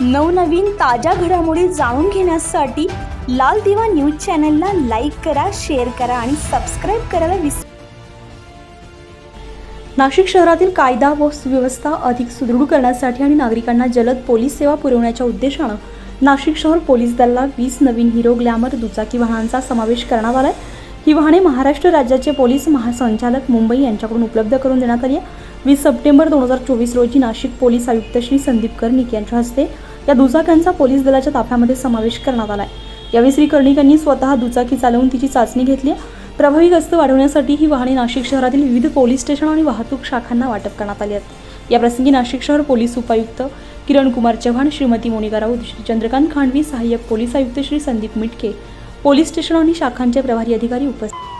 नवनवीन ताज्या घडामोडी जाणून घेण्यासाठी लाल दिवा न्यूज चॅनलला लाईक करा शेअर करा आणि सबस्क्राईब करायला विसरू नाशिक शहरातील कायदा व सुव्यवस्था अधिक सुदृढ करण्यासाठी आणि नागरिकांना जलद पोलीस सेवा पुरवण्याच्या उद्देशानं नाशिक शहर पोलीस दलाला वीस नवीन हिरो ग्लॅमर दुचाकी वाहनांचा समावेश करण्यात आलाय. ही वाहने महाराष्ट्र राज्याचे पोलीस महासंचालक मुंबई यांच्याकडून उपलब्ध करून देण्यात आली आहे. वीस सप्टेंबर दोन हजार चोवीस रोजी नाशिक पोलीस आयुक्त श्री संदीप कर्णिक यांच्या हस्ते या दुचाक्यांचा पोलीस दलाच्या ताफ्यामध्ये समावेश करण्यात आला आहे यावेळी श्री कर्णिकांनी स्वतः दुचाकी चालवून तिची चाचणी घेतली. प्रभावी गस्त वाढवण्यासाठी ही वाहने नाशिक शहरातील विविध पोलीस स्टेशन आणि वाहतूक शाखांना वाटप करण्यात आली आहेत याप्रसंगी नाशिक शहर पोलीस उपायुक्त किरण कुमार चव्हाण श्रीमती मोनिका राऊत श्री चंद्रकांत खांडवी सहाय्यक पोलीस आयुक्त श्री संदीप मिटके पोलीस स्टेशन आणि शाखांचे प्रभारी अधिकारी उपस्थित